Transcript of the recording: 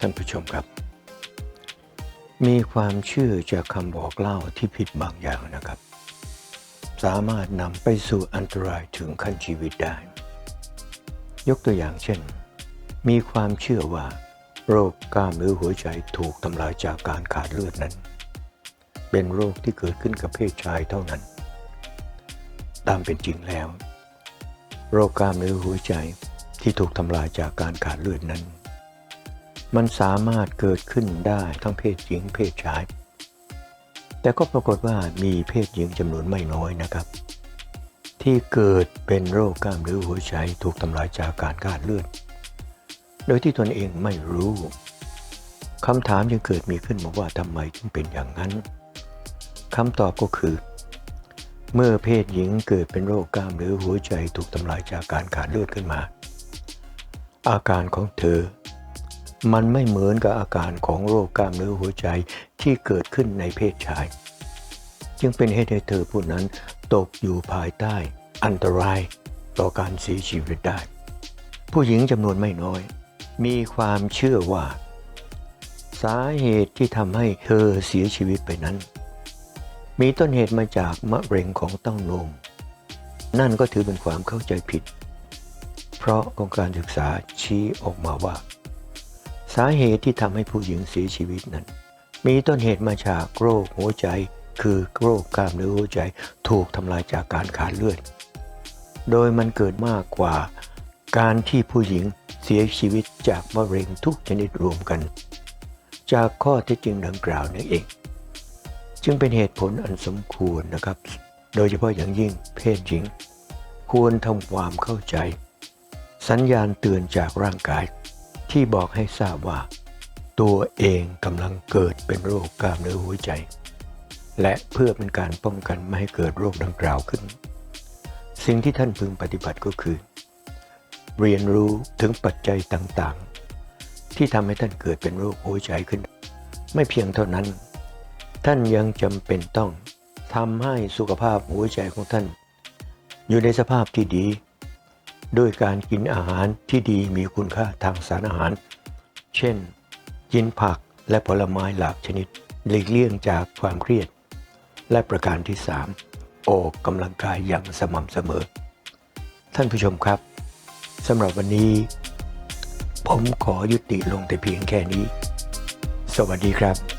ท่านผู้ชมครับ มีความเชื่อจากคำบอกเล่าที่ผิดบางอย่างนะครับ สามารถนำไปสู่อันตรายถึงขั้นชีวิตได้ ยกตัวอย่างเช่น มีความเชื่อว่า โรคกล้ามเนื้อหัวใจถูกทำลายจากการขาดเลือดนั้น เป็นโรคที่เกิดขึ้นกับเพศชายเท่านั้น ตามเป็นจริงแล้ว โรคกล้ามเนื้อหัวใจที่ถูกทำลายจากการขาดเลือดนั้น มันสามารถเกิดขึ้นได้ทั้งเพศหญิงเพศชาย แต่ก็ปรากฏว่ามีเพศหญิงจำนวนไม่น้อยนะครับ ที่เกิดเป็นโรคกล้ามเนื้อหัวใจถูกทำลายจากการขาดเลือด โดยที่ตนเองไม่รู้คำถามจึงเกิดมีขึ้นมาว่าทำไมถึงเป็นอย่างนั้นคำตอบก็คือ เมื่อเพศหญิงเกิดเป็นโรคกล้ามเนื้อหัวใจถูกทำลายจากการขาดเลือดขึ้นมา อาการของเธอ มันไม่เหมือนกับอาการของโรคกล้ามเนื้อหัวใจที่เกิดขึ้นในเพศชาย จึงเป็นเหตุให้เธอผู้นั้นตกอยู่ภายใต้ อันตรายต่อการเสียชีวิตได้ ผู้หญิงจำนวนไม่น้อย มีความเชื่อว่า สาเหตุที่ทำให้เธอเสียชีวิตไปนั้น มีต้นเหตุมาจากมะเร็งของเต้านมนั่นก็ถือเป็นความเข้าใจผิด เพราะองค์การศึกษาชี้ออกมาว่า สาเหตุที่ทำให้ผู้หญิงเสียชีวิตนั้น มีต้นเหตุมาจากโรคหัวใจ คือโรคกล้ามเนื้อหัวใจถูกทำลายจากการขาดเลือด โดยมันเกิดมากกว่าการที่ผู้หญิงเสียชีวิตจากมะเร็งทุกชนิดรวมกัน จากข้อเท็จจริงดังกล่าวนี้เอง จึงเป็นเหตุผลอันสมควรนะครับ โดยเฉพาะอย่างยิ่งเพศหญิง ควรทำความเข้าใจ สัญญาณเตือนจากร่างกาย ที่บอกให้ทราบว่า ตัวเองกำลังเกิดเป็นโรคกล้ามเนื้อหัวใจ และเพื่อเป็นการป้องกันไม่ให้เกิดโรคดังกล่าวขึ้น สิ่งที่ท่านพึงปฏิบัติก็คือ เรียนรู้ถึงปัจจัยต่างๆ ที่ทำให้ท่านเกิดเป็นโรคหัวใจขึ้น ไม่เพียงเท่านั้น ท่านยังจำเป็นต้องทำให้สุขภาพหัวใจของท่าน อยู่ในสภาพที่ดี ด้วยการกินอาหารที่ดีมีคุณค่าทางสารอาหาร เช่น กินผักและผลไม้หลากชนิดหลีกเลี่ยงจากความเครียด และประการที่ 3 ออกกำลังกายอย่างสม่ำเสมอ ท่านผู้ชมครับสำหรับวันนี้ ผมขอยุติลงแต่เพียงแค่นี้ สวัสดีครับ